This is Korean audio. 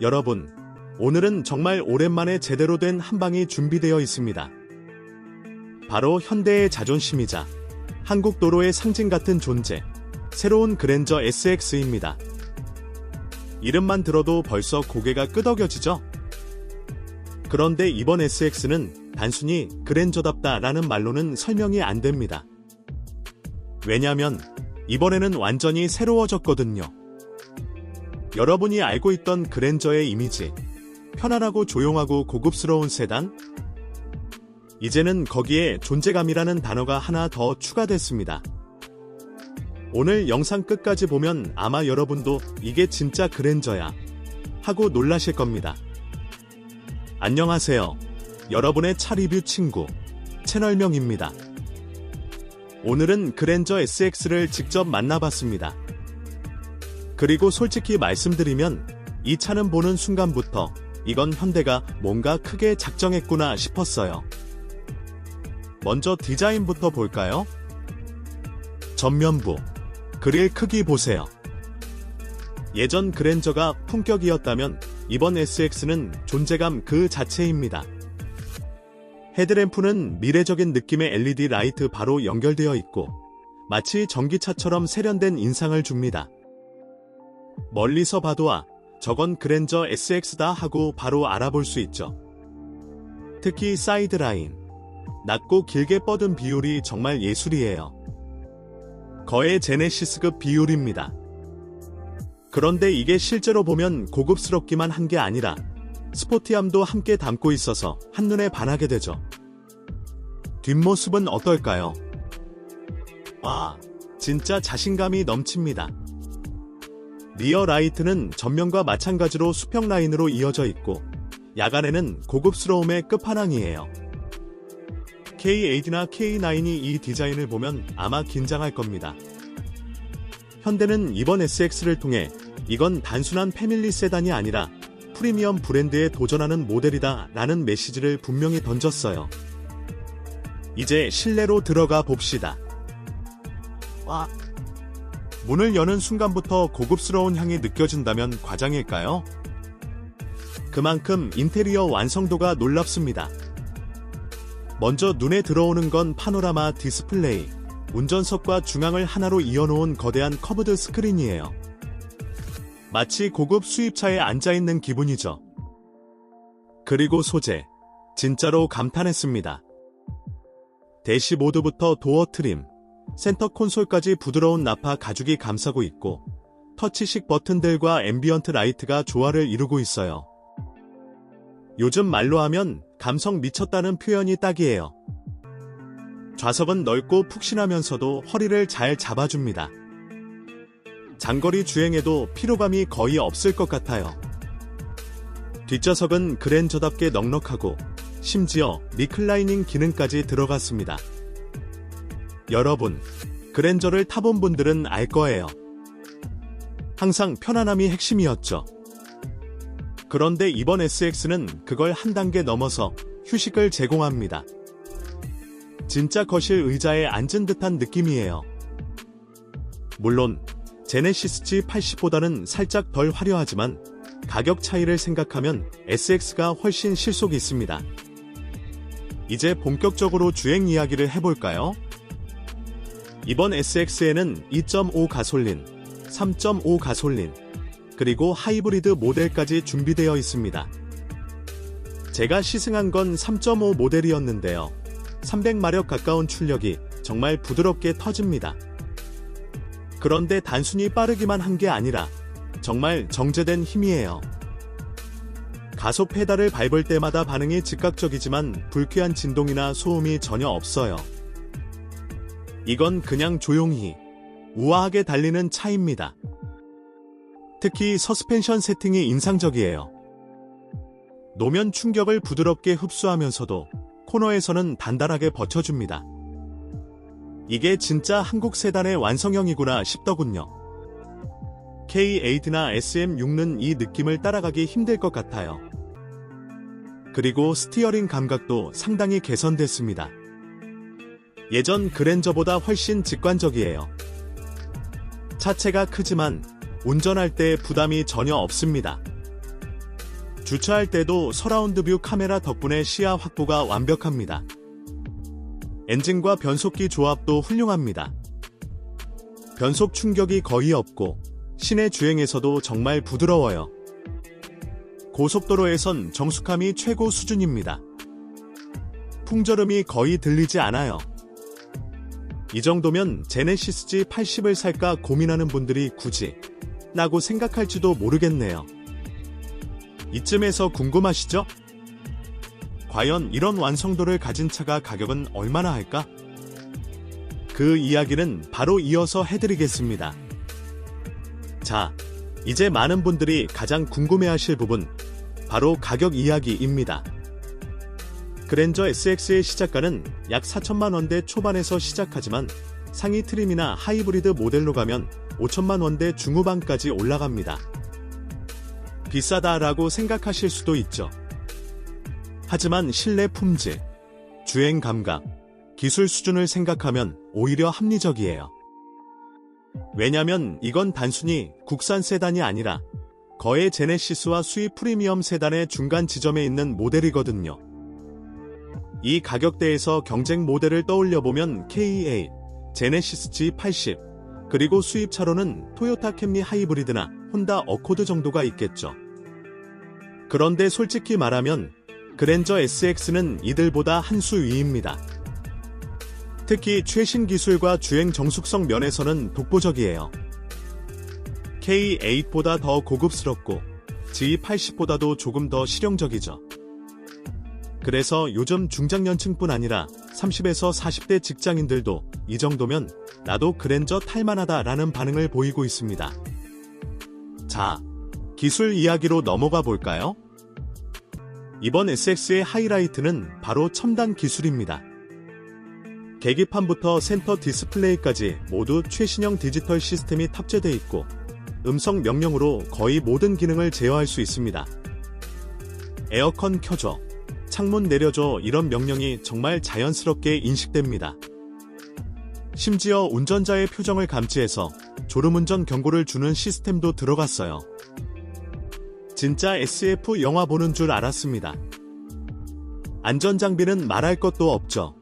여러분, 오늘은 정말 오랜만에 제대로 된 한방이 준비되어 있습니다. 바로 현대의 자존심이자 한국 도로의 상징 같은 존재, 새로운 그랜저 SX입니다. 이름만 들어도 벌써 고개가 끄덕여지죠? 그런데 이번 SX는 단순히 그랜저답다라는 말로는 설명이 안 됩니다. 왜냐면 이번에는 완전히 새로워졌거든요. 여러분이 알고 있던 그랜저의 이미지, 편안하고 조용하고 고급스러운 세단? 이제는 거기에 존재감이라는 단어가 하나 더 추가됐습니다. 오늘 영상 끝까지 보면 아마 여러분도 이게 진짜 그랜저야 하고 놀라실 겁니다. 안녕하세요. 여러분의 차 리뷰 친구 채널명입니다. 오늘은 그랜저 SX를 직접 만나봤습니다. 그리고 솔직히 말씀드리면 이 차는 보는 순간부터 이건 현대가 뭔가 크게 작정했구나 싶었어요. 먼저 디자인부터 볼까요? 전면부, 그릴 크기 보세요. 예전 그랜저가 품격이었다면 이번 SX는 존재감 그 자체입니다. 헤드램프는 미래적인 느낌의 LED 라이트 바로 연결되어 있고 마치 전기차처럼 세련된 인상을 줍니다. 멀리서 봐도 아, 저건 그랜저 SX다 하고 바로 알아볼 수 있죠. 특히 사이드 라인, 낮고 길게 뻗은 비율이 정말 예술이에요. 거의 제네시스급 비율입니다. 그런데 이게 실제로 보면 고급스럽기만 한 게 아니라 스포티함도 함께 담고 있어서 한눈에 반하게 되죠. 뒷모습은 어떨까요? 와, 진짜 자신감이 넘칩니다. 리어 라이트는 전면과 마찬가지로 수평 라인으로 이어져 있고 야간에는 고급스러움의 끝판왕이에요. K8나 K9이 이 디자인을 보면 아마 긴장할 겁니다. 현대는 이번 SX를 통해 이건 단순한 패밀리 세단이 아니라 프리미엄 브랜드에 도전하는 모델이다 라는 메시지를 분명히 던졌어요. 이제 실내로 들어가 봅시다. 와. 문을 여는 순간부터 고급스러운 향이 느껴진다면 과장일까요? 그만큼 인테리어 완성도가 놀랍습니다. 먼저 눈에 들어오는 건 파노라마 디스플레이, 운전석과 중앙을 하나로 이어놓은 거대한 커브드 스크린이에요. 마치 고급 수입차에 앉아있는 기분이죠. 그리고 소재, 진짜로 감탄했습니다. 대시보드부터 도어 트림, 센터 콘솔까지 부드러운 나파 가죽이 감싸고 있고 터치식 버튼들과 앰비언트 라이트가 조화를 이루고 있어요. 요즘 말로 하면 감성 미쳤다는 표현이 딱이에요. 좌석은 넓고 푹신하면서도 허리를 잘 잡아줍니다. 장거리 주행에도 피로감이 거의 없을 것 같아요. 뒷좌석은 그랜저답게 넉넉하고 심지어 리클라이닝 기능까지 들어갔습니다. 여러분, 그랜저를 타본 분들은 알 거예요. 항상 편안함이 핵심이었죠. 그런데 이번 SX는 그걸 한 단계 넘어서 휴식을 제공합니다. 진짜 거실 의자에 앉은 듯한 느낌이에요. 물론 제네시스 G80보다는 살짝 덜 화려하지만 가격 차이를 생각하면 SX가 훨씬 실속이 있습니다. 이제 본격적으로 주행 이야기를 해볼까요? 이번 SX에는 2.5 가솔린, 3.5 가솔린, 그리고 하이브리드 모델까지 준비되어 있습니다. 제가 시승한 건 3.5 모델이었는데요. 300마력 가까운 출력이 정말 부드럽게 터집니다. 그런데 단순히 빠르기만 한 게 아니라 정말 정제된 힘이에요. 가속 페달을 밟을 때마다 반응이 즉각적이지만 불쾌한 진동이나 소음이 전혀 없어요. 이건 그냥 조용히, 우아하게 달리는 차입니다. 특히 서스펜션 세팅이 인상적이에요. 노면 충격을 부드럽게 흡수하면서도 코너에서는 단단하게 버텨줍니다. 이게 진짜 한국 세단의 완성형이구나 싶더군요. K8나 SM6는 이 느낌을 따라가기 힘들 것 같아요. 그리고 스티어링 감각도 상당히 개선됐습니다. 예전 그랜저보다 훨씬 직관적이에요. 차체가 크지만 운전할 때 부담이 전혀 없습니다. 주차할 때도 서라운드 뷰 카메라 덕분에 시야 확보가 완벽합니다. 엔진과 변속기 조합도 훌륭합니다. 변속 충격이 거의 없고 시내 주행에서도 정말 부드러워요. 고속도로에선 정숙함이 최고 수준입니다. 풍절음이 거의 들리지 않아요. 이 정도면 제네시스 G80을 살까 고민하는 분들이 굳이 라고 생각할지도 모르겠네요. 이쯤에서 궁금하시죠? 과연 이런 완성도를 가진 차가 가격은 얼마나 할까? 그 이야기는 바로 이어서 해드리겠습니다. 자, 이제 많은 분들이 가장 궁금해하실 부분, 바로 가격 이야기입니다. 그랜저 SX의 시작가는 약 4천만 원대 초반에서 시작하지만 상위 트림이나 하이브리드 모델로 가면 5천만 원대 중후반까지 올라갑니다. 비싸다라고 생각하실 수도 있죠. 하지만 실내 품질, 주행 감각, 기술 수준을 생각하면 오히려 합리적이에요. 왜냐면 이건 단순히 국산 세단이 아니라 거의 제네시스와 수입 프리미엄 세단의 중간 지점에 있는 모델이거든요. 이 가격대에서 경쟁 모델을 떠올려 보면 KA, 제네시스 G80, 그리고 수입차로는 토요타 캠리 하이브리드나 혼다 어코드 정도가 있겠죠. 그런데 솔직히 말하면 그랜저 SX는 이들보다 한 수 위입니다. 특히 최신 기술과 주행 정숙성 면에서는 독보적이에요. K8보다 더 고급스럽고 G80보다도 조금 더 실용적이죠. 그래서 요즘 중장년층뿐 아니라 30에서 40대 직장인들도 이 정도면 나도 그랜저 탈만하다 라는 반응을 보이고 있습니다. 자, 기술 이야기로 넘어가 볼까요? 이번 SX의 하이라이트는 바로 첨단 기술입니다. 계기판부터 센터 디스플레이까지 모두 최신형 디지털 시스템이 탑재되어 있고 음성 명령으로 거의 모든 기능을 제어할 수 있습니다. 에어컨 켜줘, 창문 내려줘 이런 명령이 정말 자연스럽게 인식됩니다. 심지어 운전자의 표정을 감지해서 졸음운전 경고를 주는 시스템도 들어갔어요. 진짜 SF 영화 보는 줄 알았습니다. 안전장비는 말할 것도 없죠.